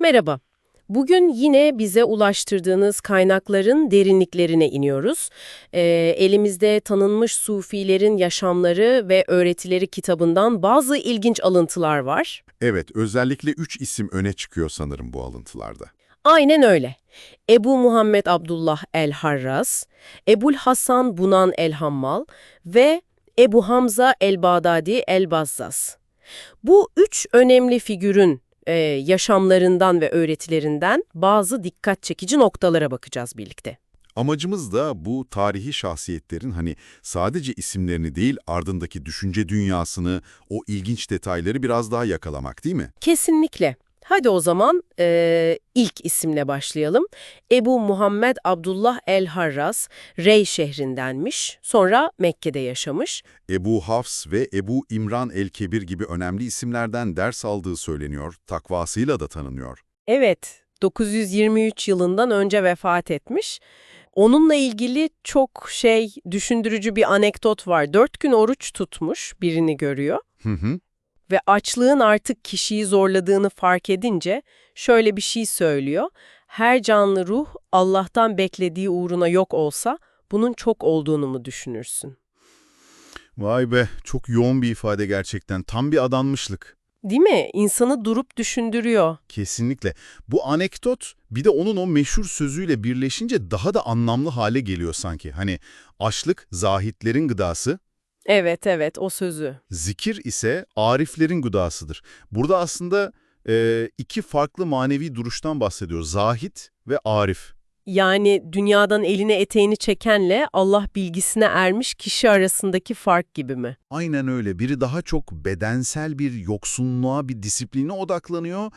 Merhaba. Bugün yine bize ulaştırdığınız kaynakların derinliklerine iniyoruz. Ee, elimizde tanınmış sufilerin yaşamları ve öğretileri kitabından bazı ilginç alıntılar var. Evet, özellikle üç isim öne çıkıyor sanırım bu alıntılarda. Aynen öyle. Ebu Muhammed Abdullah el-Harras, Ebul Hasan Bunan el-Hammal ve Ebu Hamza el-Bağdadi el-Bazzaz. Bu üç önemli figürün e, yaşamlarından ve öğretilerinden bazı dikkat çekici noktalara bakacağız birlikte. Amacımız da bu tarihi şahsiyetlerin hani sadece isimlerini değil ardındaki düşünce dünyasını, o ilginç detayları biraz daha yakalamak değil mi? Kesinlikle. Hadi o zaman e, ilk isimle başlayalım. Ebu Muhammed Abdullah el-Harras, Rey şehrindenmiş, sonra Mekke'de yaşamış. Ebu Hafs ve Ebu İmran el-Kebir gibi önemli isimlerden ders aldığı söyleniyor, takvasıyla da tanınıyor. Evet, 923 yılından önce vefat etmiş. Onunla ilgili çok şey, düşündürücü bir anekdot var. Dört gün oruç tutmuş, birini görüyor. Hı hı. Ve açlığın artık kişiyi zorladığını fark edince şöyle bir şey söylüyor. Her canlı ruh Allah'tan beklediği uğruna yok olsa bunun çok olduğunu mu düşünürsün? Vay be, çok yoğun bir ifade gerçekten. Tam bir adanmışlık. Değil mi? İnsanı durup düşündürüyor. Kesinlikle. Bu anekdot bir de onun o meşhur sözüyle birleşince daha da anlamlı hale geliyor sanki. Hani açlık zahitlerin gıdası, Evet evet o sözü. zikir ise ariflerin gıdasıdır. Burada aslında e, iki farklı manevi duruştan bahsediyor. Zahit ve arif. Yani dünyadan eline eteğini çekenle Allah bilgisine ermiş kişi arasındaki fark gibi mi? Aynen öyle. Biri daha çok bedensel bir yoksunluğa, bir disipline odaklanıyor.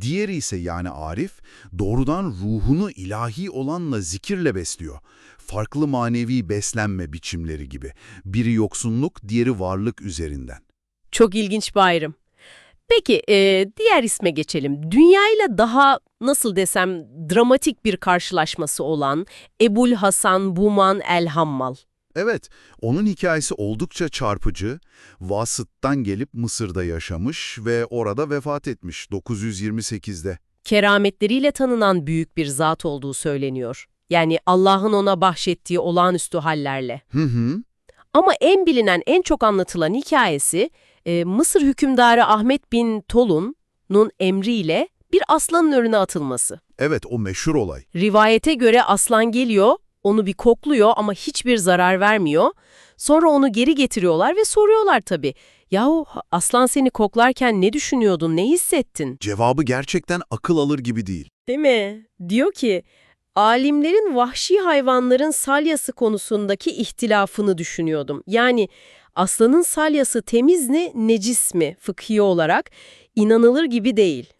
Diğeri ise yani Arif, doğrudan ruhunu ilahi olanla zikirle besliyor. Farklı manevi beslenme biçimleri gibi. Biri yoksunluk, diğeri varlık üzerinden. Çok ilginç bir ayrım. Peki e, diğer isme geçelim. Dünyayla daha nasıl desem dramatik bir karşılaşması olan Ebul Hasan Buman el-Hammal. Evet, onun hikayesi oldukça çarpıcı. Vasıt'tan gelip Mısır'da yaşamış ve orada vefat etmiş 928'de. Kerametleriyle tanınan büyük bir zat olduğu söyleniyor. Yani Allah'ın ona bahşettiği olağanüstü hallerle. Hı hı. Ama en bilinen, en çok anlatılan hikayesi e, Mısır hükümdarı Ahmet bin Tolun'un emriyle bir aslanın önüne atılması. Evet, o meşhur olay. Rivayete göre aslan geliyor, onu bir kokluyor ama hiçbir zarar vermiyor. Sonra onu geri getiriyorlar ve soruyorlar tabii. Yahu aslan seni koklarken ne düşünüyordun, ne hissettin? Cevabı gerçekten akıl alır gibi değil. Değil mi? Diyor ki, alimlerin vahşi hayvanların salyası konusundaki ihtilafını düşünüyordum. Yani aslanın salyası temiz mi, necis mi fıkhi olarak inanılır gibi değil.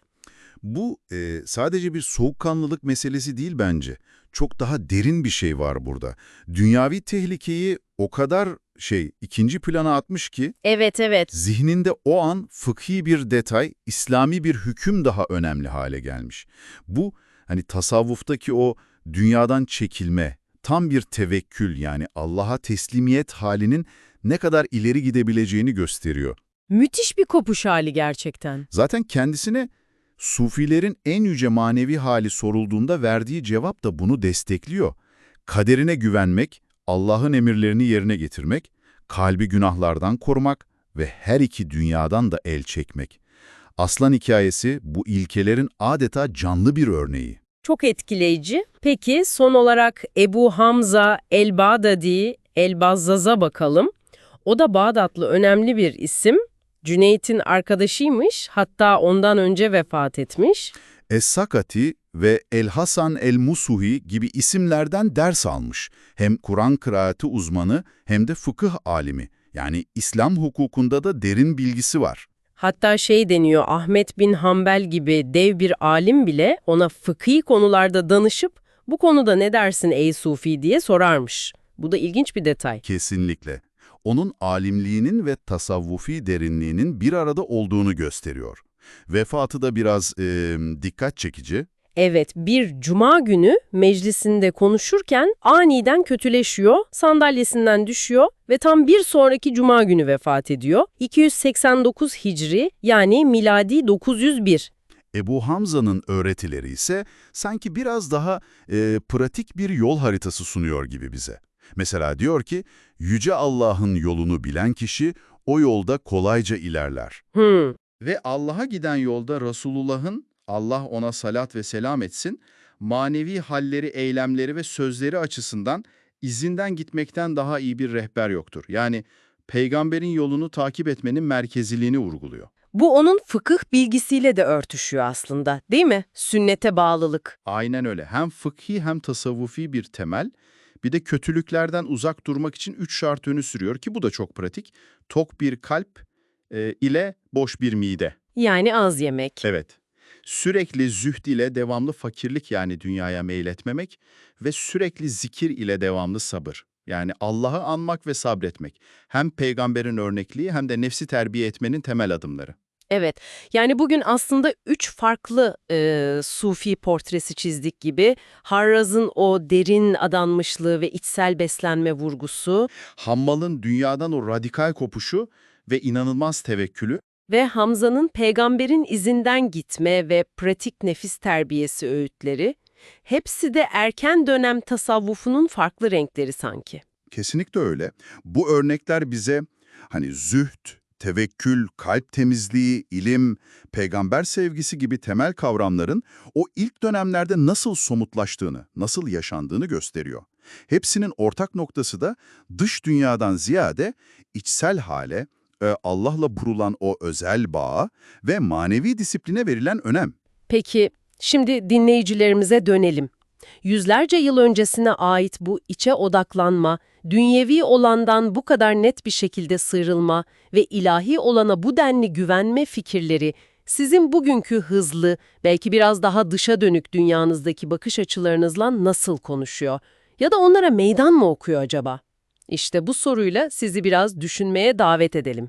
Bu e, sadece bir soğukkanlılık meselesi değil bence. Çok daha derin bir şey var burada. Dünyavi tehlikeyi o kadar şey ikinci plana atmış ki Evet evet. zihninde o an fıkhi bir detay, İslami bir hüküm daha önemli hale gelmiş. Bu hani tasavvuftaki o dünyadan çekilme, tam bir tevekkül yani Allah'a teslimiyet halinin ne kadar ileri gidebileceğini gösteriyor. Müthiş bir kopuş hali gerçekten. Zaten kendisine Sufilerin en yüce manevi hali sorulduğunda verdiği cevap da bunu destekliyor. Kaderine güvenmek, Allah'ın emirlerini yerine getirmek, kalbi günahlardan korumak ve her iki dünyadan da el çekmek. Aslan hikayesi bu ilkelerin adeta canlı bir örneği. Çok etkileyici. Peki son olarak Ebu Hamza el-Bağdadi el-Bazzaz'a bakalım. O da Bağdatlı önemli bir isim. Cüneyt'in arkadaşıymış, hatta ondan önce vefat etmiş. Es-Sakati ve El-Hasan el-Musuhi gibi isimlerden ders almış. Hem Kur'an kıraati uzmanı hem de fıkıh alimi. Yani İslam hukukunda da derin bilgisi var. Hatta şey deniyor, Ahmet bin Hanbel gibi dev bir alim bile ona fıkhi konularda danışıp bu konuda ne dersin ey Sufi diye sorarmış. Bu da ilginç bir detay. Kesinlikle. Onun alimliğinin ve tasavvufi derinliğinin bir arada olduğunu gösteriyor. Vefatı da biraz e, dikkat çekici. Evet, bir cuma günü meclisinde konuşurken aniden kötüleşiyor, sandalyesinden düşüyor ve tam bir sonraki cuma günü vefat ediyor. 289 Hicri yani miladi 901. Ebu Hamza'nın öğretileri ise sanki biraz daha e, pratik bir yol haritası sunuyor gibi bize. Mesela diyor ki, Yüce Allah'ın yolunu bilen kişi o yolda kolayca ilerler. Hmm, Ve Allah'a giden yolda Resulullah'ın, Allah ona salat ve selam etsin, manevi halleri, eylemleri ve sözleri açısından izinden gitmekten daha iyi bir rehber yoktur. Yani peygamberin yolunu takip etmenin merkeziliğini vurguluyor. bu onun fıkıh bilgisiyle de örtüşüyor aslında değil mi? Sünnete bağlılık. Aynen öyle. Hem fıkhi hem tasavvufi bir temel. Bir de kötülüklerden uzak durmak için üç şart öne sürüyor ki bu da çok pratik. Tok bir kalp e, ile boş bir mide. Yani az yemek. Evet. Sürekli zühd ile devamlı fakirlik yani dünyaya meyletmemek ve sürekli zikir ile devamlı sabır. Yani Allah'ı anmak ve sabretmek. Hem peygamberin örnekliği hem de nefsi terbiye etmenin temel adımları. Evet, yani bugün aslında üç farklı e, sufi portresi çizdik gibi. Harraz'ın o derin adanmışlığı ve içsel beslenme vurgusu Hammal'ın dünyadan o radikal kopuşu ve inanılmaz tevekkülü ve Hamza'nın peygamberin izinden gitme ve pratik nefis terbiyesi öğütleri, hepsi de erken dönem tasavvufunun farklı renkleri sanki. Kesinlikle öyle. Bu örnekler bize hani zühd, tevekkül, kalp temizliği, ilim, peygamber sevgisi gibi temel kavramların o ilk dönemlerde nasıl somutlaştığını, nasıl yaşandığını gösteriyor. Hepsinin ortak noktası da dış dünyadan ziyade içsel hale, Allah'la kurulan o özel bağa ve manevi disipline verilen önem. Peki, şimdi dinleyicilerimize dönelim. Yüzlerce yıl öncesine ait bu içe odaklanma, dünyevi olandan bu kadar net bir şekilde sıyrılma ve ilahi olana bu denli güvenme fikirleri sizin bugünkü hızlı, belki biraz daha dışa dönük dünyanızdaki bakış açılarınızla nasıl konuşuyor? Ya da onlara meydan mı okuyor acaba? İşte bu soruyla sizi biraz düşünmeye davet edelim.